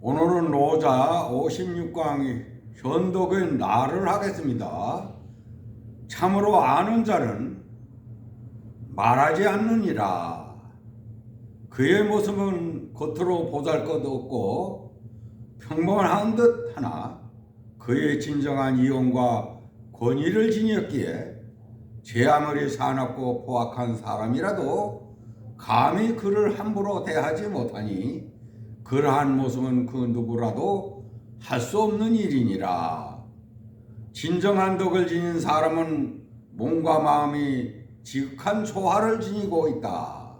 오늘은 로자 56강 현독의 나를 하겠습니다. 참으로 아는 자는 말하지 않느니라. 그의 모습은 겉으로 보잘 것 없고 평범한 듯 하나 그의 진정한 이용과 권위를 지녔기에 제 아무리 사납고 포악한 사람이라도 감히 그를 함부로 대하지 못하니 그러한 모습은 그 누구라도 할 수 없는 일이니라. 진정한 덕을 지닌 사람은 몸과 마음이 지극한 조화를 지니고 있다.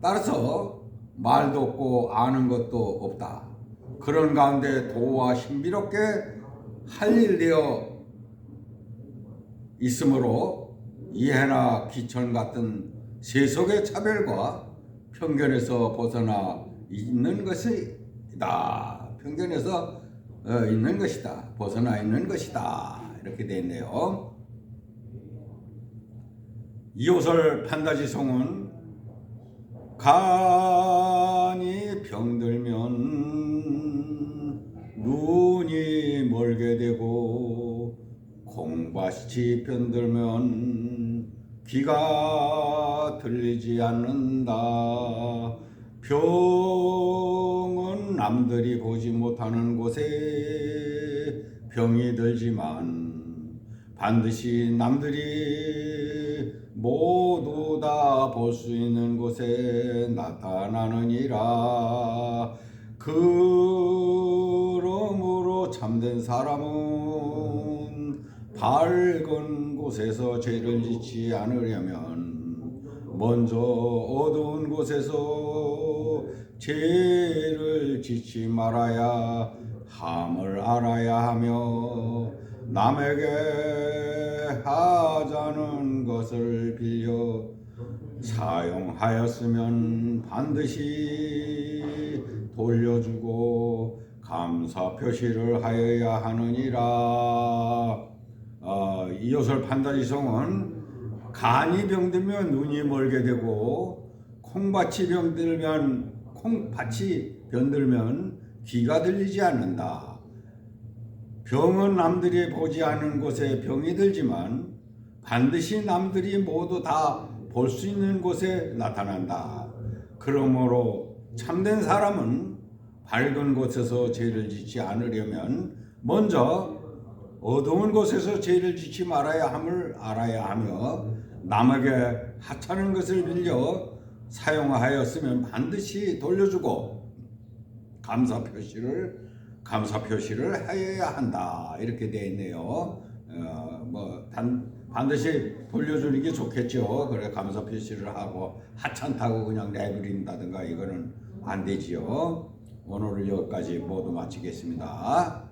따라서 말도 없고 아는 것도 없다. 그런 가운데 도와 신비롭게 할일 되어 있으므로 이해나 기천 같은 세속의 차별과 편견에서 벗어나 있는 것이다. 편견에서 어, 있는 것이다. 벗어나 있는 것이다. 이렇게 되어 있네요. 이호설 판다지송은 간이 병들면 눈이 멀게 되고 콩밭이 변들면 귀가 들리지 않는다. 병은 남들이 보지 못하는 곳에 병이 들지만 반드시 남들이 모두 다 볼 수 있는 곳에 나타나느니라. 그러므로 참된 사람은 밝은 곳에서 죄를 짓지 않으려면 먼저 어두운 곳에서 죄를 짓지 말아야 함을 알아야 하며 남에게 하자는 것을 빌려 사용하였으면 반드시 돌려주고 감사 표시를 하여야 하느니라. 어, 이요설 판다지성은 간이 병들면 눈이 멀게 되고 콩밭이 병들면 콩밭이 병들면 귀가 들리지 않는다. 병은 남들이 보지 않은 곳에 병이 들지만 반드시 남들이 모두 다 볼 수 있는 곳에 나타난다. 그러므로 참된 사람은 밝은 곳에서 죄를 짓지 않으려면 먼저 어두운 곳에서 죄를 짓지 말아야 함을 알아야 하며 남에게 하찮은 것을 빌려 사용하였으면 반드시 돌려주고 감사 표시를 감사 표시를 하여야 한다 이렇게 되어 있네요. 어, 뭐 단 반드시 돌려주는 게 좋겠죠. 그래 감사 표시를 하고 하찮다고 그냥 내버린다든가 이거는 안 되지요. 오늘은 여기까지 모두 마치겠습니다.